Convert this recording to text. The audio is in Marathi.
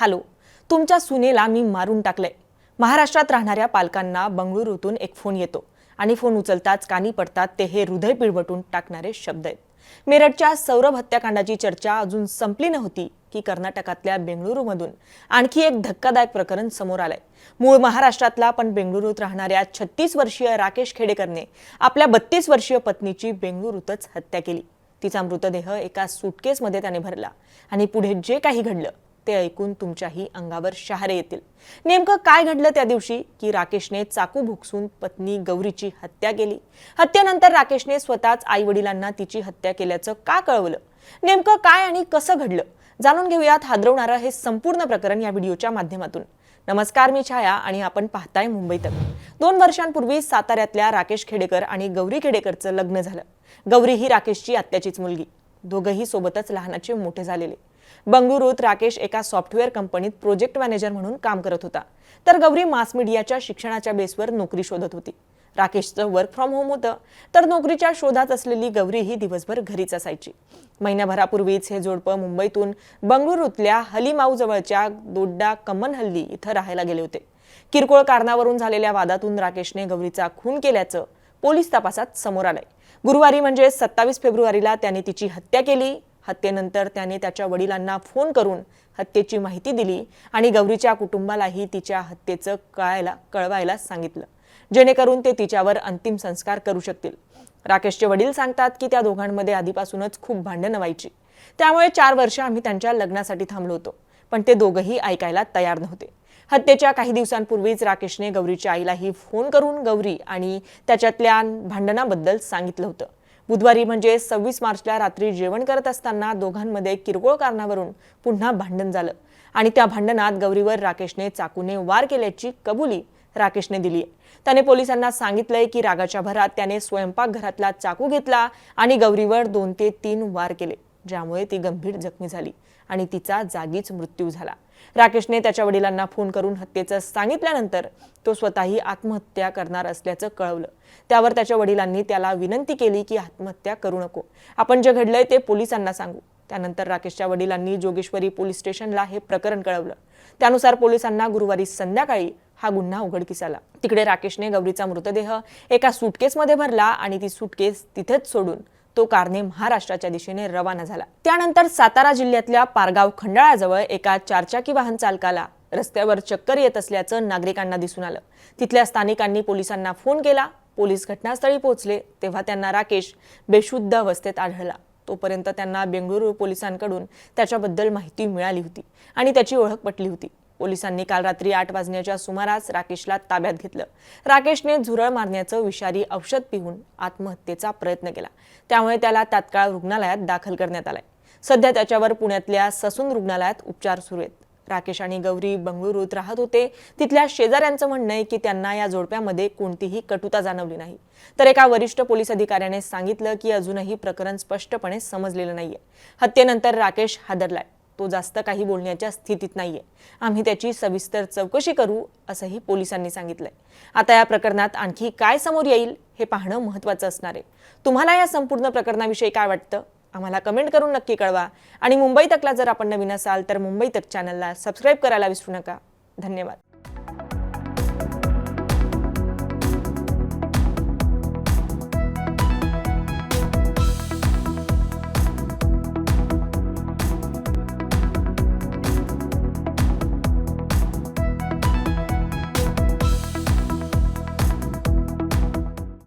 हॅलो तुमच्या सुनेला मी मारून टाकलंय. महाराष्ट्रात राहणाऱ्या पालकांना बंगळुरूतून एक फोन येतो आणि फोन उचलताच कानी पडतात ते हे हृदय पिळवटून टाकणारे शब्द आहेत. मेरठच्या सौरभ हत्याकांडाची चर्चा अजून संपली नव्हती की कर्नाटकातल्या बेंगळुरूमधून आणखी एक धक्कादायक प्रकरण समोर आलंय. मूळ महाराष्ट्रातला पण बेंगळुरूत राहणाऱ्या छत्तीस वर्षीय राकेश खेडेकरने आपल्या बत्तीस वर्षीय पत्नीची बेंगळुरूतच हत्या केली. तिचा मृतदेह एका सुटकेसमध्ये त्याने भरला आणि पुढे जे काही घडलं ते ऐकून तुमच्याही अंगावर शहारे येतील. नेमकं काय घडलं त्या दिवशी? की राकेशने चाकू भुकसून पत्नी गौरीची हत्या केली. हत्येनंतर राकेशने स्वतःच आई वडिलांना तिची हत्या केल्याचं का कळवलं? नेमकं काय आणि कसं घडलं? जाणून घेऊयात हादरवणारं हे संपूर्ण प्रकरण या व्हिडिओच्या माध्यमातून. नमस्कार मी छाया आणि आपण पाहताय मुंबई तक. दोन वर्षांपूर्वी साताऱ्यातल्या राकेश खेडेकर आणि गौरी खेडेकरचं लग्न झालं. गौरी ही राकेशची आत्याचीच मुलगी. दोघंही सोबतच लहानाचे मोठे झालेले. बंगळुरूत राकेश एका सॉफ्टवेअर कंपनीत प्रोजेक्ट मॅनेजर म्हणून काम करत होता. तर गौरी मास मीडियाच्या शिक्षणाच्या बेसवर नोकरी शोधत होती. राकेशचं वर्क फ्रॉम होम होतं. तर नोकरीच्या शोधात असलेली गौरी ही दिवसभर घरीच असायची. महिन्याभरापूर्वीच हे जोडपं मुंबईतून बंगळुरूतल्या हलीमाऊ जवळच्या दोड्डा कमनहल्ली इथं राहायला गेले होते. किरकोळ कारणावरून झालेल्या वादातून राकेशने गौरीचा खून केल्याचं पोलीस तपासात समोर आलंय. गुरुवारी म्हणजे सत्तावीस फेब्रुवारीला त्याने तिची हत्या केली. हत्येनंतर त्याने त्याच्या वडिलांना फोन करून हत्येची माहिती दिली आणि गौरीच्या कुटुंबालाही तिच्या हत्येचं कळायला कळवायला सांगितलं. जेणेकरून ते तिच्यावर अंतिम संस्कार करू शकतील. राकेशचे वडील सांगतात की त्या दोघांमध्ये आधीपासूनच खूप भांडणं व्हायची. त्यामुळे चार वर्ष आम्ही त्यांच्या लग्नासाठी थांबलो होतो पण ते दोघंही ऐकायला तयार नव्हते. हत्येच्या काही दिवसांपूर्वीच राकेशने गौरीच्या आईलाही फोन करून गौरी आणि त्याच्यातल्या भांडणाबद्दल सांगितलं होतं. बुधवारी म्हणजे सव्वीस मार्चला रात्री जेवण करत असताना दोघांमध्ये किरकोळ कारणावरून पुन्हा भांडण झालं. आणि त्या भांडणात गौरीवर राकेशने चाकूने वार केल्याची कबुली राकेशने दिली त्याने पोलिसांना सांगितलंय की रागाच्या भरात त्याने स्वयंपाकघरातला चाकू घेतला आणि गौरीवर दोन ते तीन वार केले. ज्यामुळे ती गंभीर जखमी झाली आणि तिचा जागीच मृत्यू झाला. राकेशने त्याच्या वडिलांना फोन करून हत्येचं सांगितल्यानंतर तो स्वतःही आत्महत्या करणार असल्याचं कळवलं. त्यावर त्याच्या वडिलांनी त्याला विनंती केली की आत्महत्या करू नको. आपण जे घडलंय ते पोलिसांना सांगू. त्यानंतर राकेशच्या वडिलांनी जोगेश्वरी पोलीस स्टेशनला हे प्रकरण कळवलं. त्यानुसार पोलिसांना गुरुवारी संध्याकाळी हा गुन्हा उघडकीस आला. तिकडे राकेशने गौरीचा मृतदेह एका सुटकेसमध्ये भरला आणि ती सुटकेस तिथेच सोडून तो कारने महाराष्ट्राच्या दिशेने रवाना झाला. त्यानंतर सातारा जिल्ह्यातल्या पारगाव खंडाळाजवळ एका चारचाकी वाहन चालकाला रस्त्यावर चक्कर येत असल्याचं नागरिकांना दिसून आलं. तिथल्या स्थानिकांनी पोलिसांना फोन केला. पोलीस घटनास्थळी पोहोचले तेव्हा त्यांना राकेश बेशुद्ध अवस्थेत आढळला. तोपर्यंत त्यांना बेंगळुरू पोलिसांकडून त्याच्याबद्दल माहिती मिळाली होती आणि त्याची ओळख पटली होती. पोलिसांनी काल रात्री आठ वाजण्याच्या सुमारास राकेशला ताब्यात घेतलं. राकेशने झुरळ मारण्याचं विषारी औषध पिऊन आत्महत्येचा प्रयत्न केला. त्यामुळे त्याला तात्काळ रुग्णालयात दाखल करण्यात आलाय. सध्या त्याच्यावर पुण्यातल्या ससून रुग्णालयात उपचार सुरू आहेत. राकेश आणि गौरी बंगळुरूत राहत होते. तिथल्या शेजाऱ्यांचं म्हणणं आहे की त्यांना या जोडप्यामध्ये कोणतीही कटुता जाणवली नाही. तर एका वरिष्ठ पोलीस अधिकाऱ्याने सांगितलं की अजूनही प्रकरण स्पष्टपणे समजलेलं नाहीये. हत्येनंतर राकेश हादरलाय. तो जास्त काही बोलण्याच्या स्थितीत नाहीये. आम्ही त्याची सविस्तर चौकशी करू असंही पोलिसांनी सांगितलंय. आता या प्रकरणात आणखी काय समोर येईल हे पाहणं महत्त्वाचं असणार आहे. तुम्हाला या संपूर्ण प्रकरणाविषयी काय वाटतं? आम्हाला कमेंट करून नक्की कळवा. आणि मुंबई तकला जर आपण नवीन असाल तर मुंबई तक चॅनलला सबस्क्राईब करायला विसरू नका. धन्यवाद.